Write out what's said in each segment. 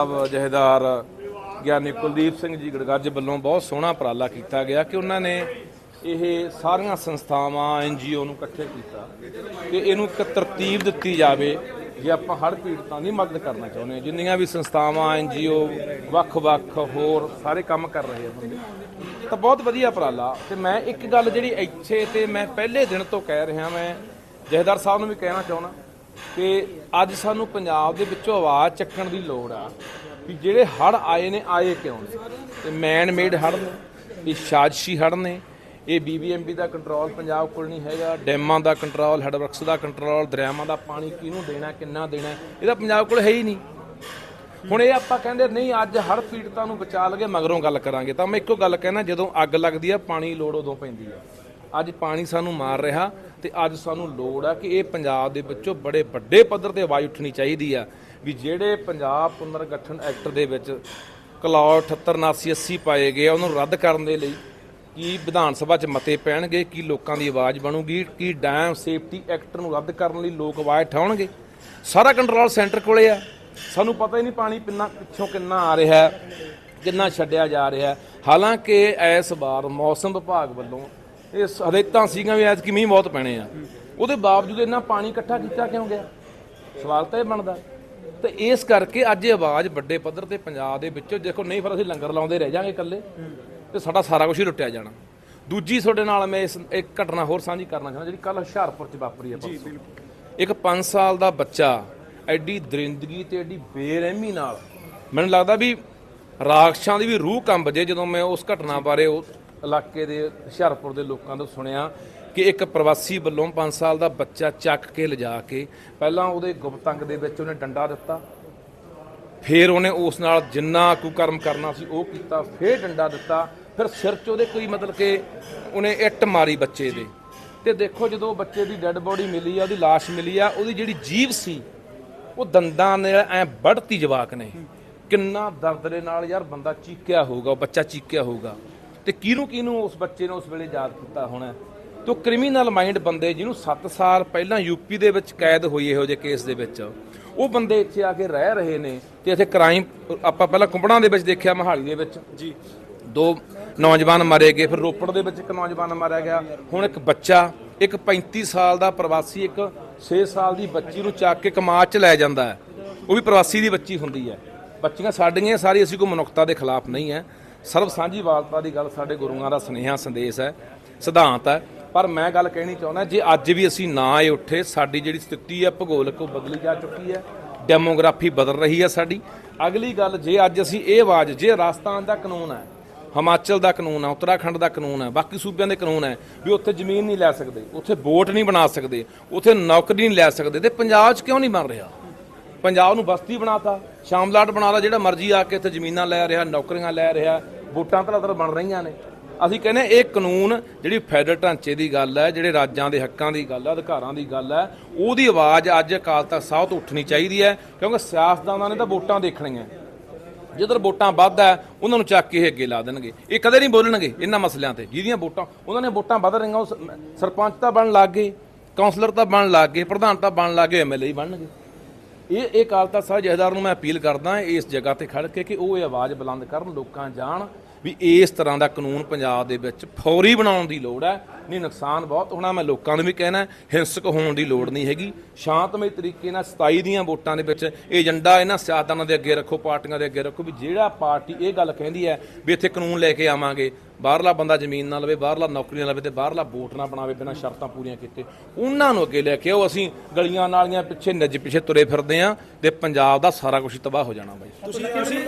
ਸਾਹਿਬ, ਜਹੇਦਾਰ ਗਿਆਨੀ ਕੁਲਦੀਪ ਸਿੰਘ ਜੀ ਗੜਗੱਜ ਵੱਲੋਂ ਬਹੁਤ ਸੋਹਣਾ ਉਪਰਾਲਾ ਕੀਤਾ ਗਿਆ ਕਿ ਉਹਨਾਂ ਨੇ ਇਹ ਸਾਰੀਆਂ ਸੰਸਥਾਵਾਂ ਐਨਜੀਓ ਨੂੰ ਇਕੱਠੇ ਕੀਤਾ ਕਿ ਇਹਨੂੰ ਇੱਕ ਤਰਤੀਬ ਦਿੱਤੀ ਜਾਵੇ ਜੇ ਆਪਾਂ ਹੜ੍ਹ ਪੀੜਤਾਂ ਦੀ ਮਦਦ ਕਰਨਾ ਚਾਹੁੰਦੇ ਹਾਂ। ਜਿੰਨੀਆਂ ਵੀ ਸੰਸਥਾਵਾਂ ਐਨਜੀਓ ਵੱਖ-ਵੱਖ ਹੋਰ ਸਾਰੇ ਕੰਮ ਕਰ ਰਹੇ ਆ ਬੰਦੇ। ਤਾਂ ਬਹੁਤ ਵਧੀਆ ਉਪਰਾਲਾ। ਤੇ ਮੈਂ ਇੱਕ ਗੱਲ ਜਿਹੜੀ ਇੱਥੇ ਤੇ ਮੈਂ ਪਹਿਲੇ ਦਿਨ ਤੋਂ ਕਹਿ ਰਿਹਾ, ਮੈਂ ਜਹੇਦਾਰ ਸਾਹਿਬ ਨੂੰ ਵੀ ਕਹਿਣਾ ਚਾਹੁੰਦਾ। ਕਿ ਅੱਜ ਸਾਨੂੰ ਪੰਜਾਬ ਦੇ ਵਿੱਚੋਂ ਆਵਾਜ਼ ਚੱਕਣ ਦੀ ਲੋੜ ਆ ਵੀ ਜਿਹੜੇ ਹੜ ਆਏ ਨੇ, ਆਏ ਕਿਉਂ ਨੇ? ਇਹ ਮੈਨ ਮੇਡ ਹੜ ਨੇ, ਇਹ ਸਾਜ਼ਿਸ਼ੀ ਹੜ ਨੇ, ਇਹ ਬੀਬੀਐਮਬੀ ਦਾ ਕੰਟਰੋਲ ਪੰਜਾਬ ਕੋਲ ਨਹੀਂ ਹੈਗਾ, ਡੈਮਾਂ ਦਾ ਕੰਟਰੋਲ ਹੈਡਵਰਕਸ ਦਾ ਕੰਟਰੋਲ ਦਰਿਆਵਾਂ ਦਾ ਪਾਣੀ ਕਿਹਨੂੰ ਦੇਣਾ, ਕਿੰਨਾ ਦੇਣਾ, ਇਹਦਾ ਪੰਜਾਬ ਕੋਲ ਹੈ ਹੀ ਨਹੀਂ। ਹੁਣ ਇਹ ਆਪਾਂ ਕਹਿੰਦੇ ਨਹੀਂ, ਅੱਜ ਹਰ ਪੀੜਤਾਂ ਨੂੰ ਬਚਾ ਲਗੇ, ਮਗਰੋਂ ਗੱਲ ਕਰਾਂਗੇ। ਤਾਂ ਮੈਂ ਇੱਕੋ ਗੱਲ ਕਹਿਣਾ, ਜਦੋਂ ਅੱਗ ਲੱਗਦੀ ਆ, ਪਾਣੀ ਲੋੜ ਉਦੋਂ ਪੈਂਦੀ ਆ। ਅੱਜ ਪਾਣੀ ਸਾਨੂੰ ਮਾਰ ਰਿਹਾ ਤੇ ਅੱਜ ਸਾਨੂੰ ਲੋੜ ਆ ਕਿ ਇਹ ਪੰਜਾਬ ਦੇ ਵਿੱਚੋਂ ਬੜੇ ਵੱਡੇ ਪੱਧਰ ਤੇ ਆਵਾਜ਼ ਉੱਠਣੀ ਚਾਹੀਦੀ ਆ ਵੀ ਜਿਹੜੇ ਪੰਜਾਬ ਪੁਨਰਗਠਨ ਐਕਟ ਦੇ ਵਿੱਚ ਕਲੌ 78 79 80 ਪਾਏ ਗਏ ਆ, ਉਹਨੂੰ ਰੱਦ ਕਰਨ ਦੇ ਲਈ ਕੀ ਵਿਧਾਨ ਸਭਾ 'ਚ ਮਤੇ ਪੈਣਗੇ ਕੀ ਲੋਕਾਂ ਦੀ ਆਵਾਜ਼ ਬਣੂਗੀ ਕੀ ਡੈਮ ਸੇਫਟੀ ਐਕਟ ਨੂੰ ਰੱਦ ਕਰਨ ਲਈ ਲੋਕ ਆਵਾਜ਼ ਉਠਾਉਣਗੇ? ਸਾਰਾ ਕੰਟਰੋਲ ਸੈਂਟਰ ਕੋਲੇ ਆ। ਸਾਨੂੰ ਪਤਾ ਹੀ ਨਹੀਂ ਪਾਣੀ ਪਿੰਨਾ ਪਿੱਛੋਂ ਕਿੰਨਾ ਆ ਰਿਹਾ ਕਿੰਨਾ ਛੱਡਿਆ ਜਾ ਰਿਹਾ। ਹਾਲਾਂਕਿ ਇਸ ਵਾਰ ਮੌਸਮ ਵਿਭਾਗ ਵੱਲੋਂ ਇਹ ਹਦਾਇਤਾਂ ਸੀਗੀਆਂ ਵੀ ਐਤਕੀ ਮੀਂਹ ਬਹੁਤ ਪੈਣੇ ਆ। ਉਹਦੇ ਬਾਵਜੂਦ ਇੰਨਾ ਪਾਣੀ ਇਕੱਠਾ ਕੀਤਾ ਕਿਉਂ ਗਿਆ? ਸਵਾਲ ਤਾਂ ਇਹ ਬਣਦਾ। ਤੇ ਇਸ ਕਰਕੇ ਅੱਜ ਇਹ ਆਵਾਜ਼ ਵੱਡੇ ਪੱਧਰ ਤੇ ਪੰਜਾਬ ਦੇ ਵਿੱਚੋਂ ਦੇਖੋ ਨਹੀਂ ਫਿਰ ਅਸੀਂ ਲੰਗਰ ਲਾਉਂਦੇ ਰਹਿ ਜਾਾਂਗੇ ਇਕੱਲੇ ਤੇ ਸਾਡਾ ਸਾਰਾ ਕੁਝ ਹੀ ਲੁੱਟਿਆ ਜਾਣਾ। ਦੂਜੀ ਤੁਹਾਡੇ ਨਾਲ ਮੈਂ ਇਸ ਇੱਕ ਘਟਨਾ ਹੋਰ ਸਾਂਝੀ ਕਰਨਾ ਚਾਹੁੰਦਾ ਜਿਹੜੀ ਕੱਲ ਹੁਸ਼ਿਆਰਪੁਰ 'ਚ ਵਾਪਰੀ ਹੈ ਪਰਸੋਂ। ਇੱਕ 5 ਸਾਲ ਦਾ ਬੱਚਾ ਐਡੀ ਦਰਿੰਦਗੀ ਤੇ ਐਡੀ ਬੇਰਹਿਮੀ ਨਾਲ ਮੈਨੂੰ ਲੱਗਦਾ ਵੀ ਰਾਖਸ਼ਾਂ ਦੀ ਵੀ ਰੂਹ ਕੰਬ ਜੇ ਜਦੋਂ ਮੈਂ ਉਸ ਘਟਨਾ ਬਾਰੇ ਉਹ ਇਲਾਕੇ ਦੇ, ਹੁਸ਼ਿਆਰਪੁਰ ਦੇ ਲੋਕਾਂ ਤੋਂ ਸੁਣਿਆ ਕਿ ਇੱਕ ਪ੍ਰਵਾਸੀ ਵੱਲੋਂ 5 ਸਾਲ ਦਾ ਬੱਚਾ ਚੱਕ ਕੇ ਲਿਜਾ ਕੇ ਪਹਿਲਾਂ ਉਹਦੇ ਗੁਪਤੰਗ ਦੇ ਵਿੱਚ ਉਹਨੇ ਡੰਡਾ ਦਿੱਤਾ, ਫਿਰ ਉਹਨੇ ਉਸ ਨਾਲ ਜਿੰਨਾ ਕੁਕਰਮ ਕਰਨਾ ਸੀ ਉਹ ਕੀਤਾ, ਫਿਰ ਡੰਡਾ ਦਿੱਤਾ, ਫਿਰ ਸਿਰ 'ਚ ਉਹਦੇ ਕੋਈ ਮਤਲਬ ਕਿ ਉਹਨੇ ਇੱਟ ਮਾਰੀ ਬੱਚੇ ਦੇ। ਤੇ ਦੇਖੋ ਜਦੋਂ ਬੱਚੇ ਦੀ ਡੈੱਡ ਬੋਡੀ ਮਿਲੀ ਆ, ਉਹਦੀ ਲਾਸ਼ ਮਿਲੀ ਆ, ਉਹਦੀ ਜਿਹੜੀ ਜੀਭ ਸੀ, ਉਹ ਦੰਦਾਂ ਨੇ ਐ ਵੱਢਤੀ ਜਵਾਕ ਨੇ। ਕਿੰਨਾ ਦਰਦ ਦੇ ਨਾਲ ਯਾਰ ਬੰਦਾ ਚੀਕਿਆ ਹੋਊਗਾ, ਉਹ ਬੱਚਾ ਚੀਕਿਆ ਹੋਊਗਾ। ਤੇ ਕਿਹਨੂੰ ਕਿਹਨੂੰ ਉਸ ਬੱਚੇ ਨੇ ਉਸ ਵੇਲੇ ਯਾਦ ਕੀਤਾ ਹੋਣਾ ਤੋ ਕ੍ਰਿਮੀਨਲ ਮਾਈਂਡ ਬੰਦੇ ਜਿਹਨੂੰ 7 ਸਾਲ ਪਹਿਲਾਂ ਯੂਪੀ ਦੇ ਵਿੱਚ ਕੈਦ ਹੋਈ ਇਹੋ ਜਿਹੇ ਕੇਸ ਦੇ ਵਿੱਚ ਉਹ ਬੰਦੇ ਇੱਥੇ ਆ ਕੇ ਰਹਿ ਰਹੇ ਨੇ ਤੇ ਇੱਥੇ ਕ੍ਰਾਈਮ ਆਪਾਂ ਪਹਿਲਾਂ ਕੁੰਬੜਾਂ ਦੇ ਵਿੱਚ ਦੇਖਿਆ ਮਹਾਲੀ ਦੇ ਵਿੱਚ। ਜੀ। ਦੋ ਨੌਜਵਾਨ ਮਾਰੇ ਗਏ ਫਿਰ ਰੋਪੜ ਦੇ ਵਿੱਚ ਇੱਕ ਨੌਜਵਾਨ ਮਾਰਿਆ ਗਿਆ। ਹੁਣ ਇੱਕ ਬੱਚਾ ਇੱਕ 35 ਸਾਲ ਦਾ ਪ੍ਰਵਾਸੀ ਇੱਕ 6 ਸਾਲ ਦੀ ਬੱਚੀ ਨੂੰ ਚੱਕ ਕੇ ਕਮਾਦ 'ਚ ਲੈ ਜਾਂਦਾ ਹੈ। ਉਹ ਵੀ ਪ੍ਰਵਾਸੀ ਦੀ ਬੱਚੀ ਹੁੰਦੀ ਹੈ। ਬੱਚੀਆਂ ਸਾਡੀਆਂ ਸਾਰੀ ਅਸੀਂ ਕੋਈ ਮਨੁੱਖਤਾ ਦੇ ਖਿਲਾਫ ਨਹੀਂ ਹੈ। ਸਰਬ ਸਾਂਝੀਵਾਲਤਾ ਦੀ ਗੱਲ ਸਾਡੇ ਗੁਰੂਆਂ ਦਾ ਸੁਨੇਹਾ, ਸੰਦੇਸ਼ ਹੈ, ਸਿਧਾਂਤ ਹੈ। ਪਰ ਮੈਂ ਗੱਲ ਕਹਿਣੀ ਚਾਹੁੰਦਾ, ਜੇ ਅੱਜ ਵੀ ਅਸੀਂ ਨਾ ਆਏ ਉੱਠੇ, ਸਾਡੀ ਜਿਹੜੀ ਸਥਿਤੀ ਹੈ, ਭੂਗੋਲਿਕ ਉਹ ਬਦਲੀ ਜਾ ਚੁੱਕੀ ਹੈ, ਡੈਮੋਗ੍ਰਾਫੀ ਬਦਲ ਰਹੀ ਹੈ ਸਾਡੀ। ਅਗਲੀ ਗੱਲ, ਜੇ ਅੱਜ ਅਸੀਂ ਇਹ ਆਵਾਜ਼, ਜੇ ਰਾਜਸਥਾਨ ਦਾ ਕਾਨੂੰਨ ਹੈ, ਹਿਮਾਚਲ ਦਾ ਕਾਨੂੰਨ ਹੈ, ਉੱਤਰਾਖੰਡ ਦਾ ਕਾਨੂੰਨ ਹੈ, ਬਾਕੀ ਸੂਬਿਆਂ ਦੇ ਕਾਨੂੰਨ ਹੈ, ਵੀ ਉੱਥੇ ਜ਼ਮੀਨ ਨਹੀਂ ਲੈ ਸਕਦੇ, ਉੱਥੇ ਵੋਟ ਨਹੀਂ ਬਣਾ ਸਕਦੇ, ਉੱਥੇ ਨੌਕਰੀ ਨਹੀਂ ਲੈ ਸਕਦੇ, ਤੇ ਪੰਜਾਬ 'ਚ ਕਿਉਂ ਨਹੀਂ ਬਣ ਰਿਹਾ? ਪੰਜਾਬ ਨੂੰ ਬਸਤੀ ਬਣਾਤਾ ਸ਼ਾਮਲਾਟ ਬਣਾਤਾ, ਜਿਹੜਾ ਮਰਜ਼ੀ ਆ ਕੇ ਇੱਥੇ ਜ਼ਮੀਨਾਂ ਲੈ ਰਿਹਾ, ਨੌਕਰੀਆਂ ਲੈ ਰਿਹਾ, ਵੋਟਾਂ ਤਲਤਰ ਬਣ ਰਹੀਆਂ ਨੇ। ਅਸੀਂ ਕਹਿੰਦੇ ਇਹ ਕਾਨੂੰਨ ਜਿਹੜੀ ਫੈਡਰਲ ਢਾਂਚੇ ਦੀ ਗੱਲ ਹੈ, ਜਿਹੜੇ ਰਾਜਾਂ ਦੇ ਹੱਕਾਂ ਦੀ ਗੱਲ ਹੈ, ਅਧਿਕਾਰਾਂ ਦੀ ਗੱਲ ਹੈ, ਉਹਦੀ ਆਵਾਜ਼ ਅੱਜ ਅਕਾਲ ਤਖਤ ਸਾਹਿਬ ਤੋਂ ਉੱਠਣੀ ਚਾਹੀਦੀ ਹੈ, ਕਿਉਂਕਿ ਸਿਆਸਤਦਾਨਾਂ ਨੇ ਤਾਂ ਵੋਟਾਂ ਦੇਖਣੀਆਂ। ਜਿੱਧਰ ਵੋਟਾਂ ਵੱਧ ਹੈ, ਉਹਨਾਂ ਨੂੰ ਚੱਕ ਕੇ ਇਹ ਅੱਗੇ ਲਾ ਦੇਣਗੇ। ਇਹ ਕਦੇ ਨਹੀਂ ਬੋਲਣਗੇ ਇਹਨਾਂ ਮਸਲਿਆਂ ਤੇ, ਜਿਹਦੀਆਂ ਵੋਟਾਂ, ਉਹਨਾਂ ਨੇ ਵੋਟਾਂ ਵੱਧ ਰਹੀਆਂ, ਉਹ ਸਰਪੰਚ ਤਾਂ ਬਣ ਲੱਗ ਗਏ ਕਾਉਂਸਲਰ ਤਾਂ ਬਣ ਲੱਗ ਗਏ, ਪ੍ਰਧਾਨ ਤਾਂ ਬਣ ਲੱਗ ਗਏ ਐਮਐਲਏ ਬਣਨਗੇ। ਇਹ ਇਹ ਕਾਲ ਤਖਤ ਸਾਹਿਬ ਜਹੇਦਾਰ ਨੂੰ ਮੈਂ ਅਪੀਲ ਕਰਦਾ ਇਸ ਜਗ੍ਹਾ ਤੇ ਖੜ ਕੇ ਕਿ ਉਹ ਇਹ ਆਵਾਜ਼ ਬੁਲੰਦ ਕਰਨ, ਲੋਕਾਂ ਜਾਣ ਵੀ ਇਸ ਤਰ੍ਹਾਂ ਦਾ ਕਾਨੂੰਨ ਪੰਜਾਬ ਦੇ ਵਿੱਚ ਫੌਰੀ ਬਣਾਉਣ ਦੀ ਲੋੜ ਹੈ। ਨਹੀਂ ਨੁਕਸਾਨ ਬਹੁਤ ਹੋਣਾ ਮੈਂ ਲੋਕਾਂ ਨੂੰ ਵੀ ਕਹਿਣਾ ਹਿੰਸਕ ਹੋਣ ਦੀ ਲੋੜ ਨਹੀਂ ਹੈਗੀ। ਸ਼ਾਂਤਮਈ ਤਰੀਕੇ ਨਾਲ 27 ਦੀਆਂ ਵੋਟਾਂ ਦੇ ਵਿੱਚ ਏਜੰਡਾ ਇਹਨਾਂ ਸਿਆਸਤਦਾਨਾਂ ਦੇ ਅੱਗੇ ਰੱਖੋ ਪਾਰਟੀਆਂ ਦੇ ਅੱਗੇ ਰੱਖੋ ਵੀ ਜਿਹੜਾ ਪਾਰਟੀ ਇਹ ਗੱਲ ਕਹਿੰਦੀ ਹੈ ਵੀ ਇੱਥੇ ਕਾਨੂੰਨ ਲੈ ਕੇ ਆਵਾਂਗੇ ਬਾਹਰਲਾ ਬੰਦਾ ਜ਼ਮੀਨ ਨਾ ਲਵੇ ਬਾਹਰਲਾ ਨੌਕਰੀ ਨਾ ਲਵੇ ਤੇ ਬਾਹਰਲਾ ਵੋਟ ਨਾ ਬਣਾਵੇ ਬਿਨਾਂ ਸ਼ਰਤਾਂ ਪੂਰੀਆਂ ਕੀਤੇ। ਉਹਨਾਂ ਨੂੰ ਅੱਗੇ ਲੈ ਕੇ ਆਓ ਅਸੀਂ ਗਲੀਆਂ ਨਾਲੀਆਂ ਪਿੱਛੇ ਨੱਜ ਪਿੱਛੇ ਤੁਰੇ ਫਿਰਦੇ ਆਂ ਤੇ ਪੰਜਾਬ ਦਾ ਸਾਰਾ ਕੁਝ ਤਬਾਹ ਹੋ ਜਾਣਾ ਬਾਈ। ਤੁਸੀਂ ਤੁਸੀਂ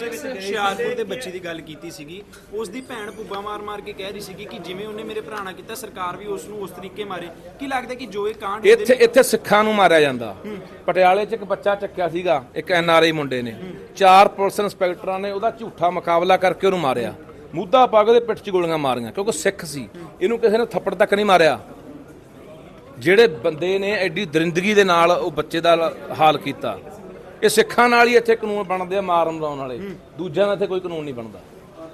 ਤੁਸੀਂ ਹੁਸ਼ਿਆਰਪੁਰ ਦੇ ਬੱਚੇ ਦੀ ਗੱਲ ਕੀਤੀ ਸੀਗੀ ਉਸ ਦੀ ਭੈਣ ਭੁੱਬਾ ਮਾਰ ਮਾਰ ਕੇ ਕਹਿ ਰਹੀ ਸੀਗੀ ਕਿ ਜਿਵੇਂ ਉਹਨੇ ਮੇਰੇ ਭਰਾ ਨਾਲ ਕੀਤਾ ਸਰਕਾਰ ਵੀ ਉਸ ਨੂੰ ਉਸ ਤਰੀਕੇ ਮਾਰੇ। ਕੀ ਲੱਗਦਾ ਕਿ ਜੋ ਇਹ ਕਾਂਡ ਇੱਥੇ ਇੱਥੇ ਸਿੱਖਾਂ ਨੂੰ ਮਾਰਿਆ ਜਾਂਦਾ। ਪਟਿਆਲੇ 'ਚ ਇੱਕ ਬੱਚਾ ਚੱਕਿਆ ਸੀਗਾ ਇੱਕ ਐਨਆਰਆਈ ਮੁੰਡੇ ਨੇ। ਚਾਰ ਪੁਲਿਸ ਇੰਸਪੈਕਟਰਾਂ ਨੇ ਉਹਦਾ ਝੂਠਾ ਮੁਕਾਬਲਾ ਕਰਕੇ ਉਹਨੂੰ ਮਾਰਿਆ। ਮੁੱਦਾ ਪਾ ਕੇ ਉਹਦੇ ਪਿੱਠ 'ਚ ਗੋਲੀਆਂ ਮਾਰੀਆਂ ਕਿਉਂਕਿ ਸਿੱਖ ਸੀ। ਇਹਨੂੰ ਕਿਸੇ ਨੇ ਥੱਪੜ ਤੱਕ ਨਹੀਂ ਮਾਰਿਆ। ਜਿਹੜੇ ਬੰਦੇ ਨੇ ਐਡੀ ਦਰਿੰਦਗੀ ਦੇ ਨਾਲ ਉਹ ਬੱਚੇ ਦਾ ਹਾਲ ਕੀਤਾ। ਇਹ ਸਿੱਖਾਂ ਨਾਲ ਹੀ ਇੱਥੇ ਕਾਨੂੰਨ ਬਣਦੇ ਆ ਮਾਰਨ ਮਰਾਉਣ ਵਾਲੇ। ਦੂਜਿਆਂ ਦਾ ਇੱਥੇ ਕੋਈ ਕਾਨੂੰਨ ਨਹੀਂ ਬਣਦਾ।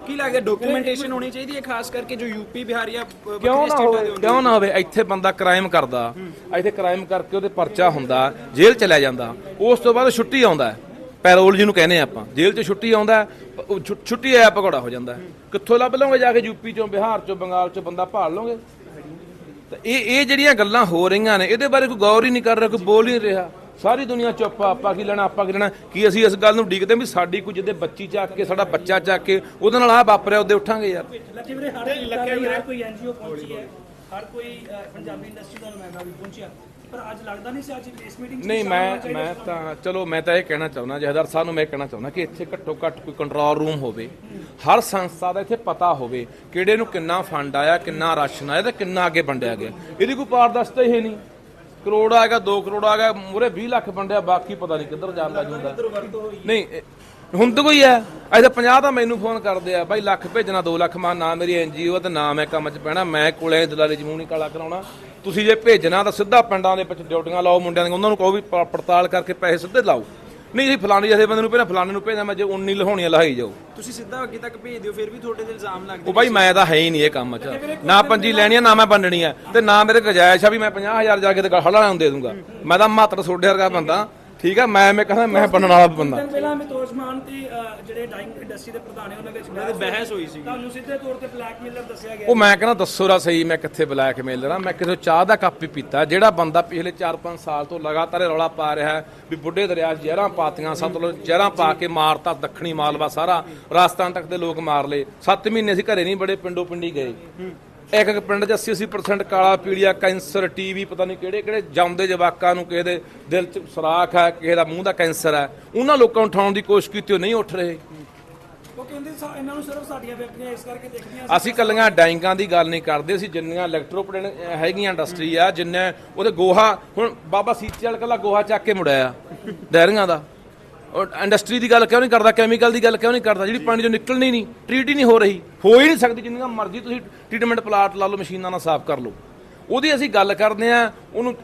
ਕੀ ਲੱਗਦਾ ਡਾਕੂਮੈਂਟੇਸ਼ਨ ਹੋਣੀ ਚਾਹੀਦੀ ਹੈ ਖਾਸ ਕਰਕੇ ਜੋ ਯੂਪੀ ਬਿਹਾਰ ਜਾਂ ਕਿਉਂ ਨਾ ਹੋਵੇ ਕਿਉਂ ਨਾ ਹੋਵੇ ਇੱਥੇ ਬੰਦਾ ਕ੍ਰਾਈਮ ਕਰਦਾ ਇੱਥੇ ਕ੍ਰਾਈਮ ਕਰਕੇ ਉਹਦੇ ਪਰਚਾ ਹੁੰਦਾ ਜੇਲ੍ਹ ਚਲਿਆ ਜਾਂਦਾ ਉਸ ਤੋਂ ਬਾਅਦ ਛੁੱਟੀ ਆਉਂਦਾ। ਪੈਰੋਲ ਜਿਹਨੂੰ ਕਹਿੰਦੇ ਆਪਾਂ ਜੇਲ੍ਹ 'ਚ ਛੁੱਟੀ ਆਉਂਦਾ ਛੁੱਟੀ ਆਇਆ ਪਕੌੜਾ ਹੋ ਜਾਂਦਾ। ਕਿੱਥੋਂ ਲੱਭ ਲਓਗੇ ਜਾ ਕੇ ਯੂਪੀ ਚੋਂ ਬਿਹਾਰ ਚੋਂ ਬੰਗਾਲ ਚੋਂ ਬੰਦਾ ਭਾਲ ਲਓਗੇ ਤਾਂ ਇਹ ਇਹ ਜਿਹੜੀਆਂ ਗੱਲਾਂ ਹੋ ਰਹੀਆਂ ਨੇ ਇਹਦੇ ਬਾਰੇ ਕੋਈ ਗੌਰ ਹੀ ਨਹੀਂ ਕਰ ਰਿਹਾ ਕੋਈ ਬੋਲ ਹੀ ਨਹੀਂ ਰਿਹਾ ਸਾਰੀ ਦੁਨੀਆ ਚੁੱਪ ਆ ਆਪਾਂ ਕੀ ਲੈਣਾ ਆਪਾਂ ਕੀ ਲੈਣਾ? ਕੀ ਅਸੀਂ ਇਸ ਗੱਲ ਨੂੰ ਉਡੀਕਦੇ ਵੀ ਸਾਡੀ ਕੋਈ ਜਿਹਦੇ ਬੱਚੀ ਚੱਕ ਕੇ ਸਾਡਾ ਬੱਚਾ ਚੱਕ ਕੇ ਉਹਦੇ ਨਾਲ ਆ ਵਾਪਰਿਆ ਉਹਦੇ ਉੱਠਾਂਗੇ ਯਾਰ। ਲੱਗੇ ਵੀਰੇ ਹਰ ਲੱਗੇ ਹਰ ਕੋਈ ਐਨਜੀਓ ਪਹੁੰਚੀ ਹੈ ਹਰ ਕੋਈ ਅ, ਪੰਜਾਬੀ ਇੰਡਸਟਰੀ ਦਾ ਨੁਮਾਇੰਦਾ ਵੀ ਪਹੁੰਚਿਆ। ਪਰ ਅੱਜ ਲੱਗਦਾ ਨਹੀਂ ਸੀ ਅੱਜ ਇਸ ਮੀਟਿੰਗ 'ਚ ਨਹੀਂ ਸ਼ਾਮਲ ਮੈਂ ਮੈਂ ਤਾਂ ਚਲੋ ਮੈਂ ਤਾਂ ਇਹ ਕਹਿਣਾ ਚਾਹੁੰਦਾ ਜਹਦਰ ਸਾਹਿਬ ਨੂੰ ਮੈਂ ਇਹ ਕਹਿਣਾ ਚਾਹੁੰਦਾ ਕਿ ਇੱਥੇ ਘੱਟੋ ਘੱਟ ਕੋਈ ਕੰਟਰੋਲ ਰੂਮ ਹੋਵੇ। ਹਰ ਸੰਸਥਾ ਦਾ ਇੱਥੇ ਪਤਾ ਹੋਵੇ ਕਿਹੜੇ ਨੂੰ ਕਿੰਨਾ ਫੰਡ ਆਇਆ ਕਿੰਨਾ ਰਾਸ਼ਨ ਆਇਆ ਤੇ ਕਿੰਨਾ ਅੱਗੇ ਵੰਡਿਆ ਗਿਆ। ਇਹਦੀ ਕੋਈ ਪਾਰਦਰਸ਼ਤਾ ਹੀ ਨਹੀਂ। ਕਰੋੜ ਆਏਗਾ 2 ਕਰੋੜ ਆਏਗਾ ਮੂਰੇ 20 ਲੱਖ ਵੰਡਿਆ ਬਾਕੀ ਪਤਾ ਨਹੀਂ ਕਿੱਧਰ ਜਾਂਦਾ ਜੁੰਦਾ ਨਹੀਂ ਇਹ- ਹੁਣ ਤਾਂ ਕੋਈ ਹੈ। ਅੱਜ ਤਾਂ 50 ਤਾਂ ਮੈਨੂੰ ਫੋਨ ਕਰਦੇ ਆ ਬਾਈ ਲੱਖ ਭੇਜਣਾ 2 ਲੱਖ ਮਾ ਨਾ ਮੇਰੀ ਐਨਜੀਓ ਤੇ ਨਾ ਮੈਂ ਕੰਮ 'ਚ ਪੈਣਾ ਮੈਂ ਕੋਲੇ ਦਲਾਲੀ ਜਮੂਨ ਨਹੀਂ ਕਾਲਾ ਕਰਾਉਣਾ। ਤੁਸੀਂ ਜੇ ਭੇਜਣਾ ਤਾਂ ਸਿੱਧਾ ਪਿੰਡਾਂ ਦੇ ਵਿੱਚ ਡਿਊਟੀਆਂ ਲਾਓ ਮੁੰਡਿਆਂ ਦੀਆਂ ਉਹਨਾਂ ਨੂੰ ਕਹੋ ਵੀ ਪ- ਪੜਤਾਲ ਕਰਕੇ ਪੈਸੇ ਸਿੱਧੇ ਲਾਓ। ਨਹੀਂ ਜੀ ਫਲਾਣੀ ਜਿਹੇ ਬੰਦੇ ਨੂੰ ਪਹਿਲਾਂ ਫਲਾਣੇ ਨੂੰ ਭੇਜਣਾ ਮੈਂ ਜੇ 19 ਲਹਾਉਣੀਆਂ ਲਹਾਈ ਜਾਓ। ਤੁਸੀਂ ਸਿੱਧਾ ਅੱਗੇ ਤੱਕ ਭੇਜ ਦਿਓ ਫਿਰ ਵੀ ਤੁਹਾਡੇ ਤੇ ਇਲਜ਼ਾਮ ਲੱਗਦੇ ਉਹ ਬਾਈ ਮੈਂ ਤਾਂ ਹੈ ਹੀ ਨਹੀਂ ਇਹ ਕੰਮ 'ਚ ਨਾ ਪੰਜੀ ਲੈਣੀ ਆ ਨਾ। ਮੈਂ ਵੰਡਣੀ ਆ ਤੇ ਨਾ ਮੇਰੇ ਗੁਜਾਇਸ਼ ਆ ਵੀ ਮੈਂ 50000 ਜਾ ਕੇ ਤੇ ਹੜਾ ਨੂੰ ਦੇ ਦੂੰਗਾ। ਮੈਂ ਤਾਂ ਮਾਤਰ ਸੋਡੇ ਵਰਗਾ ਬੰਦਾ। ਠੀਕ ਆ ਮੈਂ ਮੈਂ ਕਹਿੰਦਾ ਮੈਂ ਵੰਡਣ ਵਾਲਾ ਬੰਦਾ। ਦਿਨ ਪਹਿਲਾਂ ਮਿਤੋਜ ਮਾਨ ਤੇ ਅ, ਜਿਹੜੇ ਡਾਈਂਗ ਇੰਡਸਟਰੀ ਦੇ ਪ੍ਰਧਾਨ ਨੇ ਉਹਨਾਂ ਵਿੱਚ ਤੇ ਬਹਿਸ ਹੋਈ ਸੀ ਤੁਹਾਨੂੰ ਸਿੱਧੇ ਤੌਰ ਤੇ ਬਲੈਕਮੇਲਰ ਦੱਸਿਆ ਗਿਆ। ਉਹ ਮੈਂ ਕਹਿੰਦਾ ਦੱਸੋ ਰਾ ਸਹੀ ਮੈਂ ਕਿੱਥੇ ਬਲੈਕ ਮੇਲਰ ਆ? ਮੈਂ ਕਿਸੇ ਚਾਹ ਦਾ ਕੱਪ ਹੀ ਪੀਤਾ। ਜਿਹੜਾ ਬੰਦਾ ਪਿਛਲੇ 4-5 ਸਾਲ ਤੋਂ ਲਗਾਤਾਰ ਇਹ ਰੌਲਾ ਪਾ ਰਿਹਾ ਹੈ ਵੀ ਬੁੱਢੇ ਦਰਿਆ 'ਚ ਜ਼ਹਿਰਾਂ ਪਾਤੀਆਂ ਸਤਲੁਜ ਜ਼ਹਿਰਾਂ ਪਾ ਕੇ ਮਾਰਤਾ ਦੱਖਣੀ ਮਾਲਵਾ ਸਾਰਾ ਰਾਜਸਥਾਨ ਤੱਕ ਦੇ ਲੋਕ ਮਾਰ ਲਏ। 7 ਮਹੀਨੇ ਅਸੀਂ ਘਰੇ ਨਹੀਂ ਬੜੇ ਪਿੰਡੋ ਪਿੰਡੀ ਗਏ। ਇੱਕ ਇੱਕ ਪਿੰਡ 'ਚ 80-80% ਕਾਲਾ ਪੀਲੀਆ ਕੈਂਸਰ ਟੀਵੀ ਪਤਾ ਨਹੀਂ ਕਿਹੜੇ ਕਿਹੜੇ ਜਾਂਦੇ ਜਵਾਕਾਂ ਨੂੰ ਕਿਸੇ ਦੇ ਦਿਲ 'ਚ ਸਰਾਖ ਹੈ ਕਿਸੇ ਦਾ ਮੂੰਹ ਦਾ ਕੈਂਸਰ ਹੈ। ਉਹਨਾਂ ਲੋਕਾਂ ਨੂੰ ਉਠਾਉਣ ਦੀ ਕੋਸ਼ਿਸ਼ ਕੀਤੀ ਉਹ ਨਹੀਂ ਉੱਠ ਰਹੇ। ਉਹ ਕਹਿੰਦੇ ਸਾ- ਇਹਨਾਂ ਨੂੰ ਸਿਰਫ ਸਾਡੀਆਂ ਵਿਅਕਤੀਆਂ ਇਸ ਕਰਕੇ ਦੇਖਦੀਆਂ ਅਸੀਂ ਕੱਲੀਆਂ ਡਾਈਂਗਾਂ ਦੀ ਗੱਲ ਨਹੀਂ ਕਰਦੇ ਅਸੀਂ ਜਿੰਨੀਆਂ ਇਲੈਕਟ੍ਰੋਪਲੇਨ ਹੈਗੀਆਂ ਇੰਡਸਟਰੀ ਆ ਜਿੰਨੇ ਉਹਦੇ ਗੋਹਾ ਹੁਣ ਬਾਬਾ ਸੀਚੇ ਵਾਲਾ ਕੱਲਾ ਗੋਹਾ ਚੱਕ ਕੇ ਮੁੜਿਆ ਡੈਰੀਆਂ ਦਾ। ਇੰਡਸਟਰੀ ਦੀ ਗੱਲ ਕਿਉਂ ਨਹੀਂ ਕਰਦਾ ਕੈਮੀਕਲ ਦੀ ਗੱਲ ਕਿਉਂ ਨਹੀਂ ਕਰਦਾ? ਜਿਹੜੀ ਪਾਣੀ ਚੋਂ ਨਿਕਲਣੀ ਨਹੀਂ ਟ੍ਰੀਟ ਹੀ ਨਹੀਂ ਹੋ ਰਹੀ। ਹੋ ਹੀ ਨਹੀਂ ਸਕਦੀ ਜਿੰਨੀਆਂ ਮਰਜ਼ੀ ਤੁਸੀਂ ਟ੍ਰੀਟਮੈਂਟ ਪਲਾਂਟ ਲਾ ਲਓ ਮਸ਼ੀਨਾਂ ਨਾਲ ਸਾਫ਼ ਕਰ ਲਓ। ਉਹਦੀ ਅਸੀਂ ਗੱਲ ਕਰਦੇ ਆ ਉਹਨੂੰ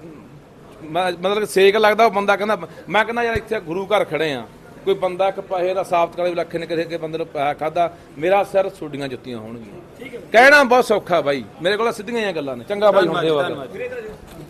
ਮਤਲਬ ਸੇਕ ਲੱਗਦਾ ਉਹ ਬੰਦਾ ਕਹਿੰਦਾ ਮੈਂ ਕਹਿੰਦਾ ਯਾਰ ਇੱਥੇ ਗੁਰੂ ਘਰ ਖੜੇ ਆ ਕੋਈ ਬੰਦਾ ਇੱਕ ਪੈਸੇ ਦਾ ਸਾਫ਼ ਕਰੇ ਲੱਖ ਨੇ ਕਿਸੇ ਕੇ ਬੰਦੇ ਨੂੰ ਪੈਸਾ ਖਾਦਾ ਮੇਰਾ ਸਿਰ ਛੁੱਡੀਆਂ ਜੁੱਤੀਆਂ ਹੋਣਗੀਆਂ। ਕਹਿਣਾ ਬਹੁਤ ਸੌਖਾ ਬਾਈ ਮੇਰੇ ਕੋਲ ਸਿੱਧੀਆਂ ਹੀ ਗੱਲਾਂ ਨੇ ਚੰਗਾ ਬਾਈ ਹੁੰਦੇ ਹੋ ਧੰਨਵਾਦ